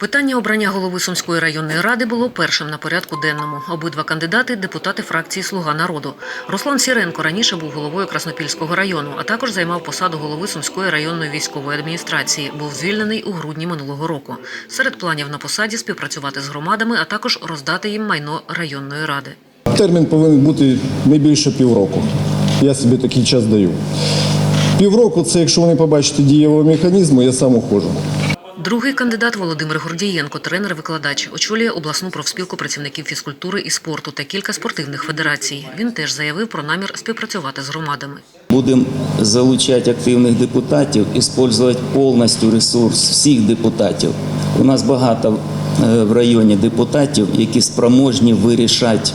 Питання обрання голови Сумської районної ради було першим на порядку денному. Обидва кандидати депутати фракції Слуга народу. Руслан Сіренко раніше був головою Краснопільського району, а також займав посаду голови Сумської районної військової адміністрації. Був звільнений у грудні минулого року. Серед планів на посаді співпрацювати з громадами, а також роздати їм майно районної ради. Термін повинен бути не більше півроку. Я собі такий час даю. Півроку це якщо ви не побачите дієвого механізму, я сам ухожу. Другий кандидат Володимир Гордієнко, тренер-викладач, очолює обласну профспілку працівників фізкультури і спорту та кілька спортивних федерацій. Він теж заявив про намір співпрацювати з громадами. Будем залучать активних депутатів, использовать повністю ресурс всіх депутатів. У нас багато е, в районі депутатів, які спроможні вирішати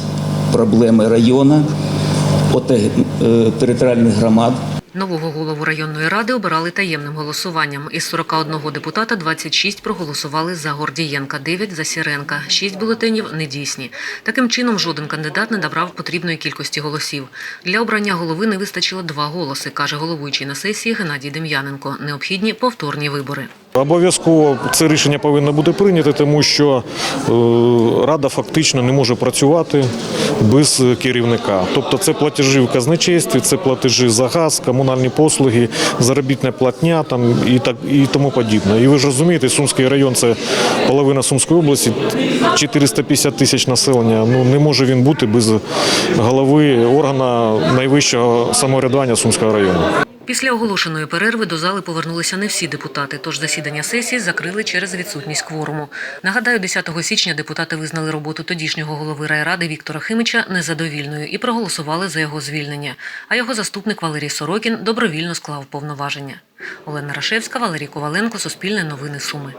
проблеми району, е, територіальних громад. Нового голову районної ради обирали таємним голосуванням. Із 41 депутата 26 проголосували за Гордієнка, 9 – за Сіренка, 6 бюлетенів недійсні. Таким чином, жоден кандидат не набрав потрібної кількості голосів. Для обрання голови не вистачило два голоси, каже головуючий на сесії Геннадій Дем'яненко. Необхідні повторні вибори. Обов'язково це рішення повинно бути прийнято, тому що е, рада фактично не може працювати без керівника. Тобто це платежі в казначействі, це платежі за газ, комунальні послуги, заробітна платня там і так і тому подібне. І ви ж розумієте, Сумський район це половина Сумської області, 450 тисяч населення. Ну не може він бути без голови органу найвищого самоврядування Сумського району. Після оголошеної перерви до зали повернулися не всі депутати, тож засідання сесії закрили через відсутність кворуму. Нагадаю, 10 січня депутати визнали роботу тодішнього голови райради Віктора Химича незадовільною і проголосували за його звільнення. А його заступник Валерій Сорокін добровільно склав повноваження. Олена Рашевська, Валерій Коваленко, Суспільне новини Суми.